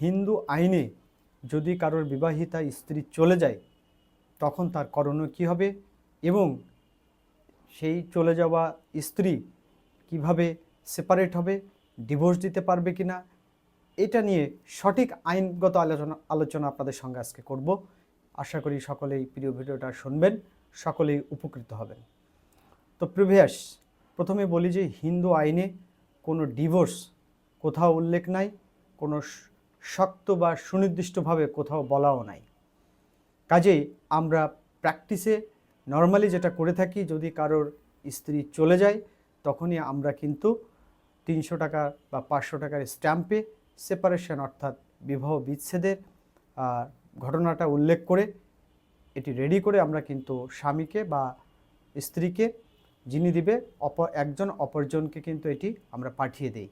হিন্দু আইনে যদি কারোর বিবাহিতা স্ত্রী চলে যায়, তখন তার করণীয় কী হবে? এবং সেই চলে যাওয়া স্ত্রী কীভাবে সেপারেট হবে? ডিভোর্স দিতে পারবে কি না এটা নিয়ে সঠিক আইনগত আলোচনা আলোচনা আপনাদের সঙ্গে আজকে করব। আশা করি সকলেই প্রিয় ভিডিওটা শুনবেন, সকলেই উপকৃত হবেন। তো প্রিভিয়াস, প্রথমে বলি যে হিন্দু আইনে কোনো ডিভোর্স কোথাও উল্লেখ নাই, কোনো শক্ত বা সুনির্দিষ্টভাবে কোথাও বলাও নাই। কাজেই আমরা প্র্যাকটিসে নর্মালি যেটা করে থাকি, যদি কারোর স্ত্রী চলে যায়, তখনই আমরা কিন্তু তিনশো টাকা বা পাঁচশো টাকার স্ট্যাম্পে সেপারেশন অর্থাৎ বিবাহ বিচ্ছেদের ঘটনাটা উল্লেখ করে, এটি রেডি করে আমরা কিন্তু স্বামীকে বা স্ত্রীকে, যিনি দিবে অপর একজন অপরজনকে কিন্তু এটি আমরা পাঠিয়ে দেই।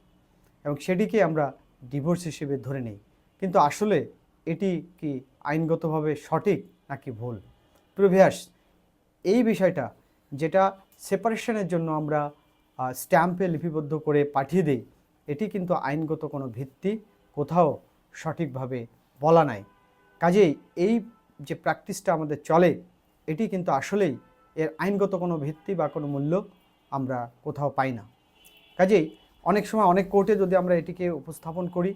এবং সেটিকে আমরা ডিভোর্স হিসেবে ধরে নেই। কিন্তু আসলে এটি কি আইনগতভাবে সঠিক নাকি ভুল? প্রভিয়াস এই বিষয়টা যেটা সেপারেশনের জন্য আমরা স্ট্যাম্পে লিপিবদ্ধ করে পাঠিয়ে দিই, এটি কিন্তু আইনগত কোনো ভিত্তি কোথাও সঠিকভাবে বলা নাই। কাজেই এই যে প্র্যাকটিসটা আমাদের চলে, এটি কিন্তু আসলেই এর আইনগত কোনো ভিত্তি বা কোনো মূল্য আমরা কোথাও পাই না। কাজেই অনেক সময় অনেক কোর্টে যদি আমরা এটিকে উপস্থাপন করি,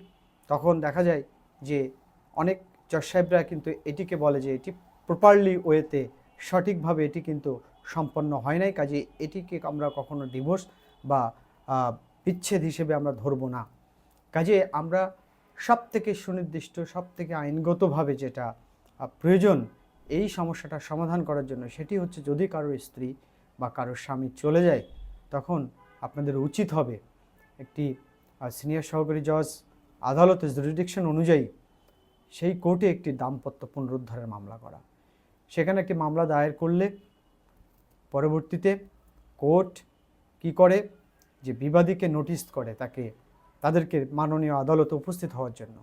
তখন দেখা যায় যে অনেক জজ সাহেবরা কিন্তু এটিকে বলে যে এটি প্রপারলি ওয়েতে সঠিকভাবে এটি কিন্তু সম্পন্ন হয় নাই। কাজে এটিকে আমরা কখনো ডিভোর্স বা বিচ্ছেদ হিসেবে আমরা ধরবো না। কাজে আমরা সব থেকে সুনির্দিষ্ট সব থেকে আইনগতভাবে যেটা প্রয়োজন এই সমস্যাটা সমাধান করার জন্য সেটি হচ্ছে যদি কারোর স্ত্রী বা কারোর স্বামী চলে যায়, তখন আপনাদের উচিত হবে একটি সিনিয়র সহকারী জজ আদালতের জুরিডিকশন অনুযায়ী সেই কোর্টে একটি দাম্পত্য পুনরুদ্ধারের মামলা করা। সেখানে একটি মামলা দায়ের করলে পরবর্তীতে কোর্ট কি করে? যে বিবাদীকে নোটিশ করে তাকে, তাদেরকে মাননীয় আদালতে উপস্থিত হওয়ার জন্য।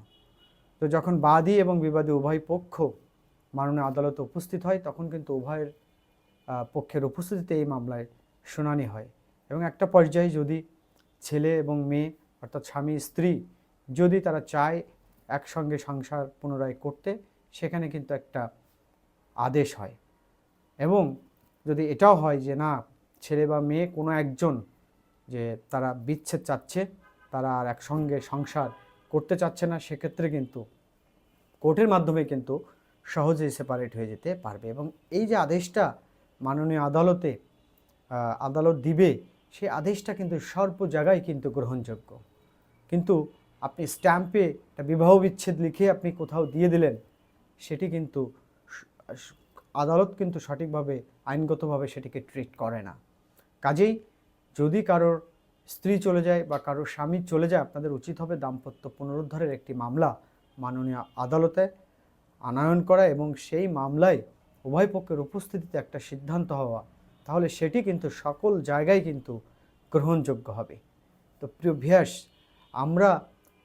তো যখন বাদী এবং বিবাদী উভয় পক্ষ মাননীয় আদালতে উপস্থিত হয়, তখন কিন্তু উভয়ের পক্ষের উপস্থিতিতে এই মামলায় শুনানি হয়। এবং একটা পর্যায়ে যদি ছেলে এবং মেয়ে, অর্থাৎ স্বামী, স্ত্রী যদি তারা চায় একসঙ্গে সংসার পুনরায় করতে, সেখানে কিন্তু একটা আদেশ হয়। এবং যদি এটাও হয় যে না, ছেলে বা মেয়ে কোনো একজন যে তারা বিচ্ছেদ চাচ্ছে, তারা আর একসঙ্গে সংসার করতে চাচ্ছে না, সেক্ষেত্রে কিন্তু কোর্টের মাধ্যমে কিন্তু সহজেই সেপারেট হয়ে যেতে পারবে। এবং এই যে আদেশটা মাননীয় আদালতে আদালত দিবে সেই আদেশটা কিন্তু সর্ব জায়গায় কিন্তু গ্রহণযোগ্য। কিন্তু আপনি স্ট্যাম্পে একটা বিবাহ বিচ্ছেদ লিখে আপনি কোথাও দিয়ে দিলেন, সেটি কিন্তু স- স- আদালত কিন্তু সঠিকভাবে, আইনগতভাবে সেটিকে ট্রিট করে না। কাজেই যদি কারোর স্ত্রী চলে যায় বা কারোর স্বামী চলে যায়, আপনাদের উচিত হবে দাম্পত্য পুনরুদ্ধারের একটি মামলা মাননীয় আদালতে আনায়ন করা এবং সেই মামলায় উভয় পক্ষের উপস্থিতিতে একটা সিদ্ধান্ত হওয়া। তাহলে সেটি কিন্তু সকল জায়গায় কিন্তু গ্রহণযোগ্য হবে। তো প্রিয় ভিয়াস আমরা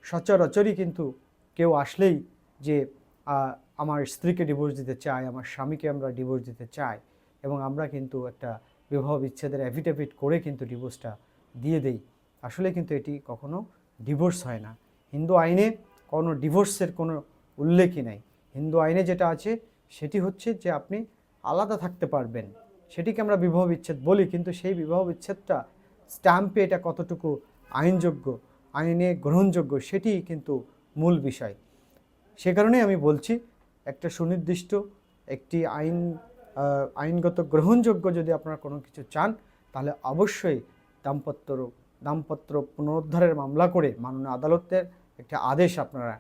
সচরাচরই কিন্তু কেউ আসলেই যে আমার স্ত্রীকে ডিভোর্স দিতে চাই আমার স্বামীকে আমরা ডিভোর্স দিতে চাই এবং আমরা কিন্তু একটা বিবাহ বিচ্ছেদের অ্যাফিডেভিট করে কিন্তু ডিভোর্সটা দিয়ে দেই, আসলে কিন্তু এটি কখনো ডিভোর্স হয় না। হিন্দু আইনে কোনো ডিভোর্সের কোনো উল্লেখই নাই। হিন্দু আইনে যেটা আছে সেটি হচ্ছে যে, আপনি আলাদা থাকতে পারবেন। সেটিকে আমরা বিবাহ বিচ্ছেদ বলি, কিন্তু সেই বিবাহ বিচ্ছেদটা স্ট্যাম্পে এটা কতটুকু আইনযোগ্য, আইনে গ্রহণযোগ্য সেটি কিন্তু মূল বিষয়। সে কারণেই আমি বলছি, একটা সুনির্দিষ্ট একটি আইন আইনগত গ্রহণযোগ্য যদি আপনারা কোনো কিছু চান, তাহলে অবশ্যই দাম্পত্য দাম্পত্য পুনরুদ্ধারের মামলা করে মাননীয় আদালতের একটা আদেশ আপনারা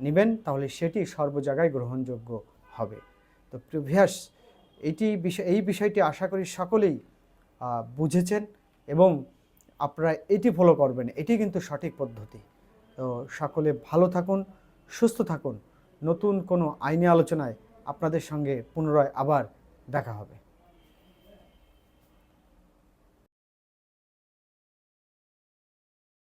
নেবেন, তাহলে সেটি সর্ব জায়গায় গ্রহণযোগ্য হবে। তো প্রিভিয়াস এটি বিষয়, এই বিষয়টি আশা করি সকলেই বুঝেছেন এবং আপনারা এটি ফলো করবেন। এটি কিন্তু সঠিক পদ্ধতি। তো সকলে ভালো থাকুন, সুস্থ থাকুন। নতুন কোনো আইনি আলোচনায় আপনাদের সঙ্গে পুনরায় আবার দেখা হবে।